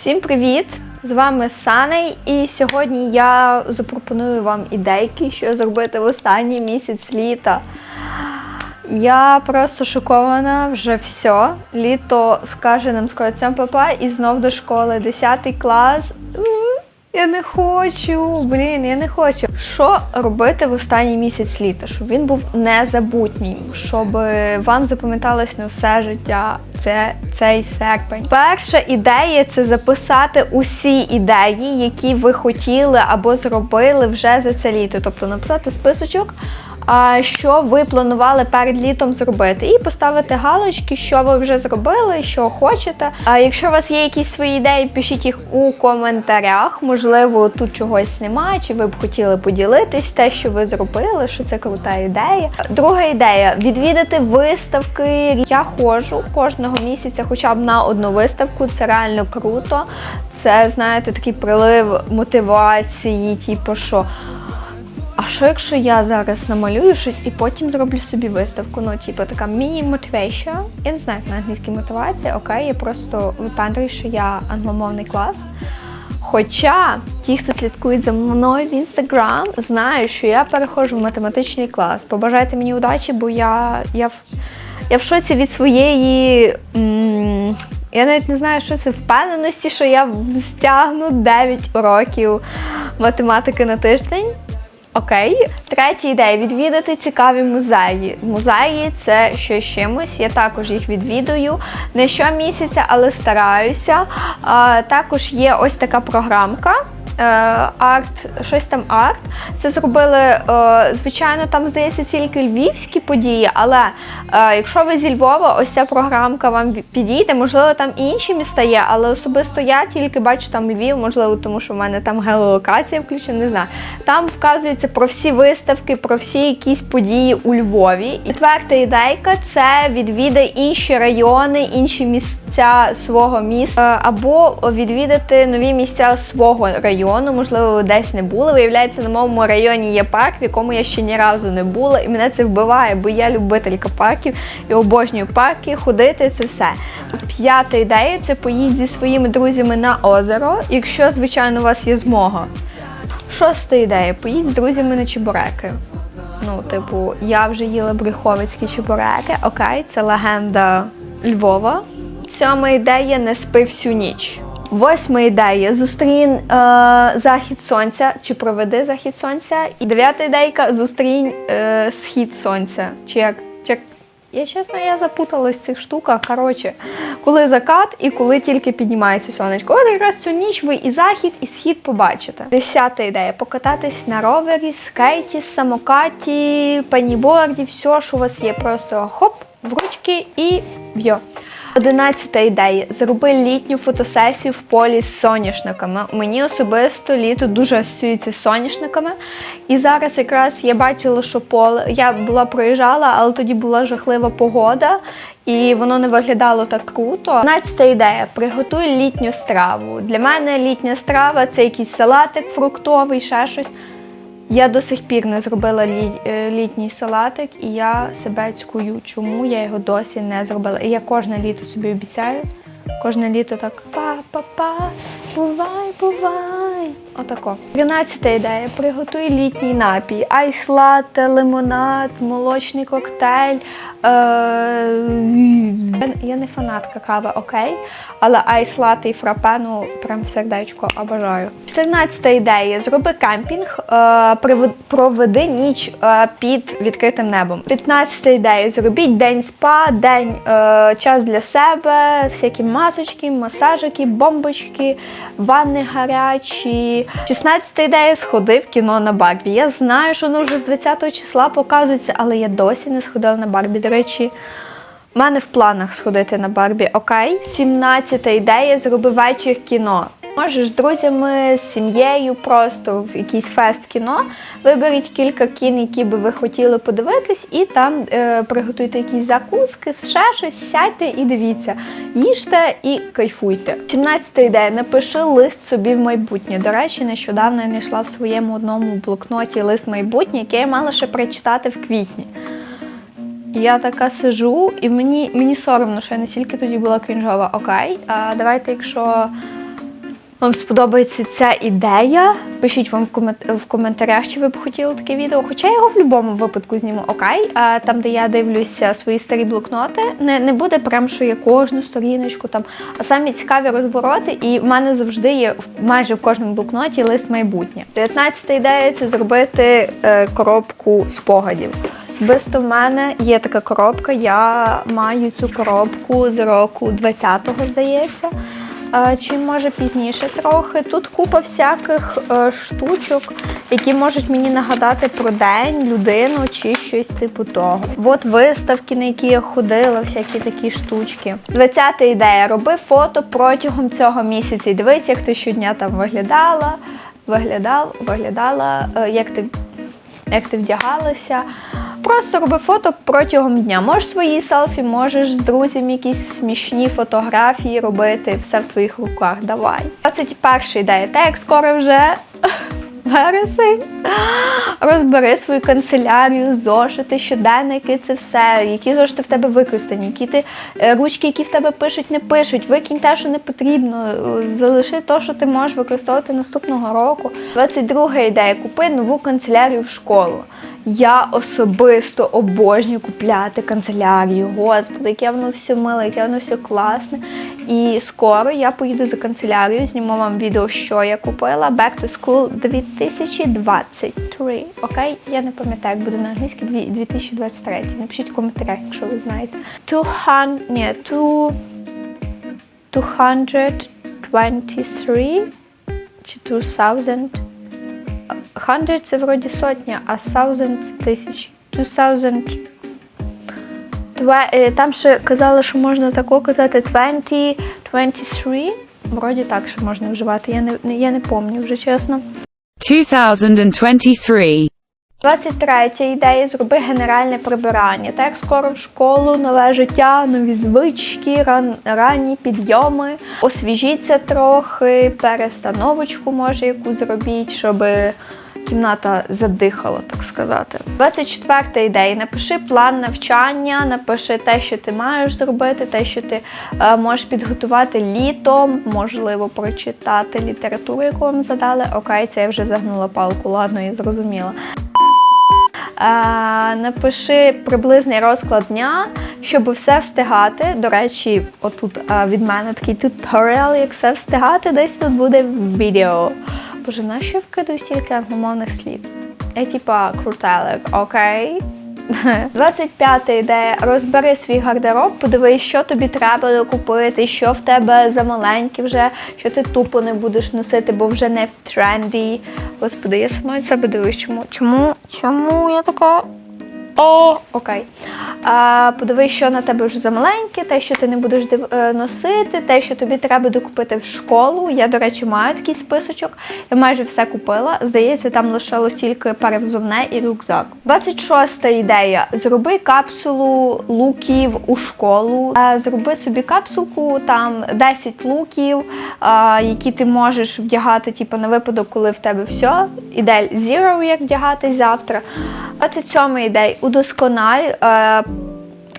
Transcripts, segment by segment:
Всім привіт! З вами Саней, і сьогодні я запропоную вам ідейки, що зробити в останній місяць літа. Я просто шокована вже все. Літо скаже нам скоро цьому папа і знов до школи. 10 клас. Я не хочу, блін, я не хочу. Що робити в останній місяць літа? Щоб він був незабутнім, щоб вам запам'яталось на все життя. Це цей серпень. Перша ідея це записати усі ідеї, які ви хотіли або зробили вже за це літо. Тобто написати списочок, що ви планували перед літом зробити, і поставити галочки, що ви вже зробили, що хочете. А якщо у вас є якісь свої ідеї, пишіть їх у коментарях. Можливо, тут чогось немає, чи ви б хотіли поділитись те, що ви зробили, що це крута ідея. Друга ідея відвідати виставки. Я ходжу кожного місяця, хоча б на одну виставку. Це реально круто. Це знаєте, такий прилив мотивації, типу, що. Що якщо я зараз намалюю щось і потім зроблю собі виставку? Ну, типу, така міні-мотивейшн. Я не знаю, як на англійській мотивація, окей, я просто випендрюю, що я англомовний клас. Хоча ті, хто слідкують за мною в інстаграм, знають, що я переходжу в математичний клас. Побажайте мені удачі, бо я, я, в, я в шоці від своєї. М- я навіть не знаю, що це впевненості, що я стягну 9 років математики на тиждень. Окей. Третя ідея відвідати цікаві музеї. Музеї це щось чимось. Я також їх відвідую не щомісяця, але стараюся. Також є ось така програмка. Е, Арт, щось там арт. Це зробили, е, звичайно, там здається тільки львівські події, але е, якщо ви зі Львова, ось ця програмка вам підійде. Можливо, там і інші міста є, але особисто я тільки бачу там Львів, можливо, тому що в мене там геолокація включена, не знаю. Там вказується про всі виставки, про всі якісь події у Львові. Четверта ідейка це відвідай інші райони, інші місця свого міста, або відвідати нові місця свого району. Можливо, ви десь не були. Виявляється, на моєму районі є парк, в якому я ще ні разу не була, і мене це вбиває, бо я любителька парків і обожнюю парки, ходити це все. П'ята ідея це поїдь зі своїми друзями на озеро, якщо, звичайно, у вас є змога. Шоста ідея поїдь з друзями на чебуреки. Ну, типу, я вже їла брюховицькі чебуреки, окей, це легенда Львова. Сьома ідея не спи всю ніч. Восьма ідея зустрінь е, захід сонця чи проведи захід сонця. І дев'ята ідейка зустрінь е, схід сонця. Чи як, чи як я чесно, я запуталась в цих штуках. Коротше, коли закат і коли тільки піднімається сонечко. От якраз цю ніч ви і захід, і схід побачите. Десята ідея покататись на ровері, скейті, самокаті, пеніборді, все, що у вас є. Просто хоп, в ручки і в'йо. Одинадцята ідея. Зроби літню фотосесію в полі з соняшниками. Мені особисто літо дуже асоціюється з соняшниками. І зараз якраз я бачила, що поле. Я була проїжджала, але тоді була жахлива погода. І воно не виглядало так круто. 12 ідея. Приготуй літню страву. Для мене літня страва це якийсь салатик фруктовий, ще щось. Я до сих пір не зробила е, літній салатик, і я себе цькую, чому я його досі не зробила. І я кожне літо собі обіцяю. Кожне літо так па-па-па, бувай, бувай. Отако. 13 ідея. Приготуй літній напій. Айс-латте, лимонад, молочний коктейль. Е- я- не фанатка кави, окей. Але айс-латте і фрапе, ну прям сердечко обожаю. 14 ідея. Зроби кемпінг, е, проведи ніч е, під відкритим небом. 15 ідея. Зробіть день спа, день е, час для себе, всякі масочки, масажики, бомбочки, ванни гарячі. 16 ідея. Сходи в кіно на Барбі. Я знаю, що воно вже з 20 числа показується, але я досі не сходила на Барбі. До речі. У мене в планах сходити на Барбі, окей. 17 ідея зроби вечір кіно. Можеш з друзями, з сім'єю, просто в якийсь фест кіно. Виберіть кілька кін, які би ви хотіли подивитись, і там е, приготуйте якісь закуски, ще щось, сядьте і дивіться. Їжте і кайфуйте. 17 ідея. Напиши лист собі в майбутнє. До речі, нещодавно я знайшла в своєму одному блокноті лист майбутнє, який я мала ще прочитати в квітні. Я така сижу, і мені, мені соромно, що я настільки тоді була крінжова. Окей, а давайте, якщо вам сподобається ця ідея. Пишіть вам в, комент- в коментарях, чи ви б хотіли таке відео. Хоча я його в будь-якому випадку зніму окей. А там, де я дивлюся свої старі блокноти, не, не буде прям, що я кожну сторіночку там, а самі цікаві розвороти. І в мене завжди є майже в кожному блокноті лист майбутнє. 19 ідея це зробити е, коробку спогадів. Особисто в мене є така коробка. Я маю цю коробку з року 20-го, здається. Чи може пізніше трохи. Тут купа всяких е, штучок, які можуть мені нагадати про день, людину чи щось типу того. От виставки, на які я ходила, всякі такі штучки. 20 ідея. Роби фото протягом цього місяця. І дивись, як ти щодня там виглядала, виглядав, виглядала, е, як ти як ти вдягалася. Просто роби фото протягом дня. Можеш свої селфі, можеш з друзями якісь смішні фотографії робити, все в твоїх руках. Давай. 21 ідея. Так як скоро вже вересень. Розбери свою канцелярію, зошити, щоденники, це все. Які зошити в тебе використані, які ти е, ручки, які в тебе пишуть, не пишуть. Викинь те, що не потрібно. Залиши те, що ти можеш використовувати наступного року. 22 ідея. Купи нову канцелярію в школу. Я особисто обожнюю купляти канцелярію. Господи, яке воно все миле, яке воно все класне. І скоро я поїду за канцелярію, зніму вам відео, що я купила. Back to School 2023. Окей? Я не пам'ятаю, як буде на англійській дві- 2023. Напишіть в коментарях, якщо ви знаєте. 200, ні, 2, 223 чи 2000. 100 це вроді сотня, а 1000 це тисячі. 2000. Тва- е, Там ще казали, що можна тако казати 20, 23. Вроді так ще можна вживати. Я не- я не пам'ятаю вже чесно. 2023. 23 ідея зроби генеральне прибирання. Так скоро в школу, нове життя, нові звички, ран, ранні підйоми. Освіжіться трохи, перестановочку може яку зробіть, щоб кімната задихала, так сказати. 24 ідея. Напиши план навчання, напиши те, що ти маєш зробити, те, що ти е, можеш підготувати літом, можливо, прочитати літературу, яку вам задали. Окей, це я вже загнула палку, ладно, я зрозуміла. Е, напиши приблизний розклад дня, щоб все встигати. До речі, отут е, від мене такий туторіал, як все встигати, десь тут буде відео. Боже, на що я вкидаю стільки англомовних слів? Я типа крутелик, окей? 25 ідея. Розбери свій гардероб, подивись, що тобі треба докупити, що в тебе за маленьке вже, що ти тупо не будеш носити, бо вже не в тренді. Господи, я сама від себе дивлюсь, чому? Чому? Чому я така? О, окей. А, подивись, що на тебе вже замаленьке, те, що ти не будеш е, носити, те, що тобі треба докупити в школу. Я, до речі, маю такий списочок. Я майже все купила. Здається, там лишилось тільки перевзувне і рюкзак. 26 ідея. Зроби капсулу луків у школу. Е, Зроби собі капсулку, там 10 луків, е, які ти можеш вдягати, типу, на випадок, коли в тебе все. Ідель Zero, як вдягати завтра. 27 ідея. Удоскональ. е,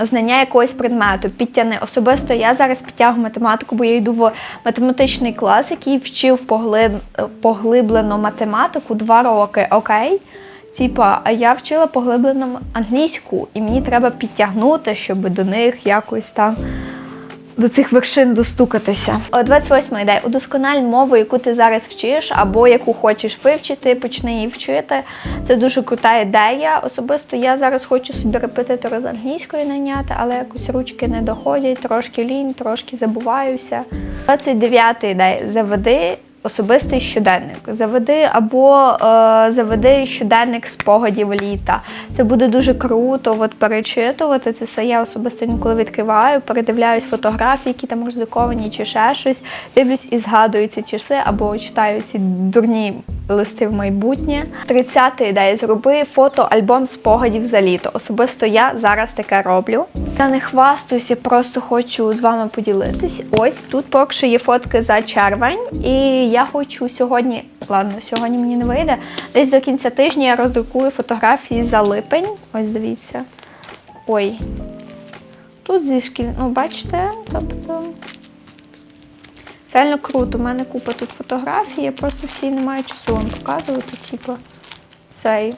Знання якогось предмету, підтяни. Особисто я зараз підтягую математику, бо я йду в математичний клас, який вчив поглиб... поглиблено математику два роки, окей? Типа, а я вчила поглиблено англійську, і мені треба підтягнути, щоб до них якось там до цих вершин достукатися. О, 28 ідея. Удоскональ мову, яку ти зараз вчиш, або яку хочеш вивчити, почни її вчити. Це дуже крута ідея. Особисто я зараз хочу собі репетитора з англійської найняти, але якось ручки не доходять, трошки лінь, трошки забуваюся. 29 ідея. Заведи. Особистий щоденник. Заведи або е, заведи щоденник спогадів літа. Це буде дуже круто от, перечитувати це все. Я особисто інколи відкриваю, передивляюсь фотографії, які там розліковані, чи ще щось. Дивлюсь і згадую ці часи, або читаю ці дурні листи в майбутнє. 30 ідея. Зроби фото-альбом спогадів за літо. Особисто я зараз таке роблю. Я не хвастаюся, я просто хочу з вами поділитись. Ось тут поки що є фотки за червень, і я хочу сьогодні, ладно, сьогодні мені не вийде. Десь до кінця тижня я роздрукую фотографії за липень. Ось дивіться. Ой. Тут зі шкіль, ну бачите, тобто. Реально круто. У мене купа тут фотографій, я просто всі не маю часу вам показувати. Типу, цей.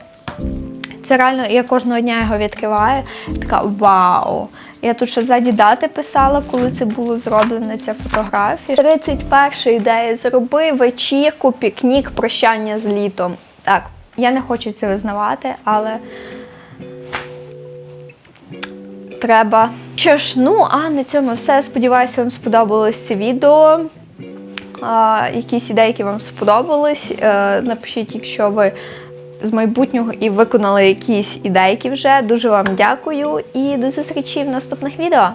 Це реально, я кожного дня його відкриваю. Така вау! Я тут ще ззаді дати писала, коли це було зроблено, ця фотографія. 31 ідея. Зроби вечірку, пікнік, прощання з літом. Так, я не хочу це визнавати, але треба. Що ж, ну а на цьому все. Сподіваюся, вам сподобалось це відео якісь ідеї, які вам сподобались. Е, напишіть, якщо ви з майбутнього і виконали якісь ідейки вже. Дуже вам дякую і до зустрічі в наступних відео.